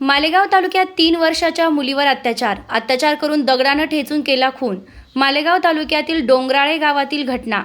मालेगाव तालुक्यात तीन वर्षाच्या मुलीवर अत्याचार. अत्याचार करून दगडानं ठेचून केला खून. मालेगाव तालुक्यातील डोंगराळे गावातील घटना.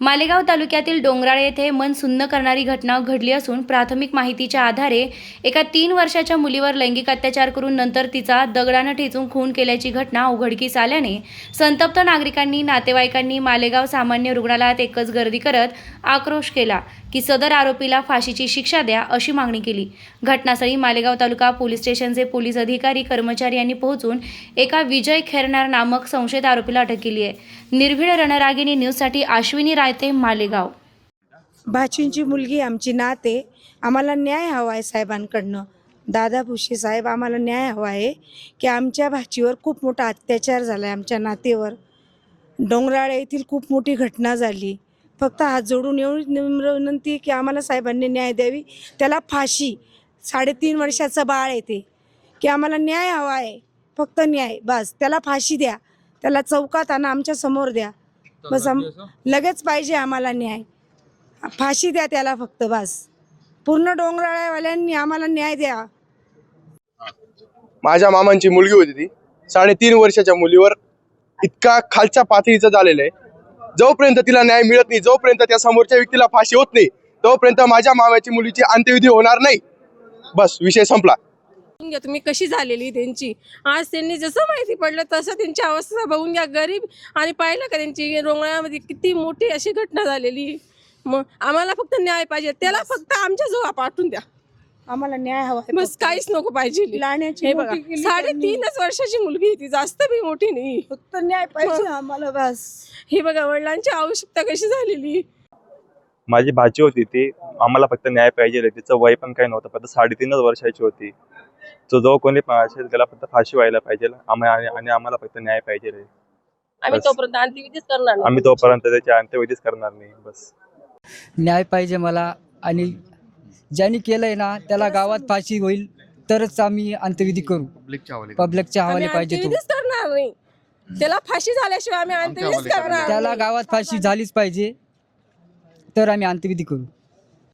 मालेगाव तालुक्यातील डोंगराळे येथे मन सुन्न करणारी घटना घडली असून प्राथमिक माहितीच्या आधारे एका तीन वर्षाच्या मुलीवर लैंगिक अत्याचार करून नंतर तिचा दगडानं ठेचून खून केल्याची घटना उघडकीस आल्याने संतप्त नागरिकांनी नातेवाईकांनी मालेगाव सामान्य रुग्णालयात एकच गर्दी करत आक्रोश केला की सदर आरोपीला फाशीची शिक्षा द्या अशी मागणी केली. घटनास्थळी मालेगाव तालुका पोलीस स्टेशनचे पोलीस अधिकारी कर्मचारी यांनी पोहोचून एका विजय खेरणार नामक संशयित आरोपीला अटक केली आहे. निर्भीड रणरागिणी न्यूजसाठी अश्विनी रायते मालेगाव. भाचींची मुलगी आमची नात आहे आम्हाला न्याय हवा आहे साहेबांकडनं. दादा भुशी साहेब आम्हाला न्याय हवा आहे की आमच्या भाचीवर खूप मोठा अत्याचार झाला आहे आमच्या नातेवर. डोंगराळे येथील खूप मोठी घटना झाली. फक्त हात जोडून एवढी निम्र विनंती की आम्हाला साहेबांनी न्याय द्यावी. त्याला फाशी साडेतीन वर्षाचं बाळ येते की आम्हाला न्याय हवा आहे फक्त न्याय बस. त्याला फाशी द्या. त्याला चौकात आणा आमच्यासमोर द्या. बस आम लगेच पाहिजे आम्हाला न्याय. फाशी द्या त्याला फक्त बस. पूर्ण डोंगराळ्यावाल्यांनी आम्हाला न्याय द्या. माझ्या मामांची मुलगी होती ती. साडेतीन वर्षाच्या मुलीवर इतका खालच्या पातळीचं झालेलं आहे. जोपर्यंत तिला न्याय मिळत नाही जोपर्यंत त्या समोरच्या व्यक्तीला फाशी होत नाही तोपर्यंत माझ्या मामाची मुलीची अंत्यविधी होणार नाही. बस विषय संपला. घ्या तुम्ही कशी झालेली त्यांची. आज त्यांनी जसं माहिती पडलं तसं त्यांची अवस्था बघून घ्या. गरीब आणि पाहिलं का त्यांची रोंगळ्यामध्ये किती मोठी अशी घटना झालेली. मग आम्हाला फक्त न्याय पाहिजे. त्याला फक्त आमच्या जवळ पाठवून द्या. आम्हाला न्याय हवा बस काहीच नको पाहिजे. लहाण्याची हे बघा मोठी केली साडेतीनच वर्षाची मुलगी आहे ती. जास्त बी मोठी नाही. फक्त न्याय पाहिजे आम्हाला बस. ही बघा वडिलांची आवश्यकता कशी झालेली? माझी भाची होती ती आम्हाला फक्त न्याय पाहिजे तिचं वय पण काही नव्हतं फक्त साडेतीनच वर्षाची होती. तो जो कोणी पण असेल त्याला फक्त फाशी व्हायला पाहिजे. आणि आम्हाला फक्त न्याय पाहिजे. आम्ही. तोपर्यंत अंत्यविधीच करणार नाही. आम्ही तोपर्यंत त्याची अंत्यविधीच करणार नाही. बस. न्याय पाहिजे मला. आणि ज्यांनी केलंय ना त्याला गावात फाशी होईल तरच आम्ही अंत्यविधी करू. पब्लिकच्या हवाले पाहिजे करणार नाही. त्याला फाशी झाल्याशिवाय आम्ही अंत्यविधीच करणार त्याला. गावात फाशी झालीच पाहिजे. तर आम्ही अंत्यविधी करू.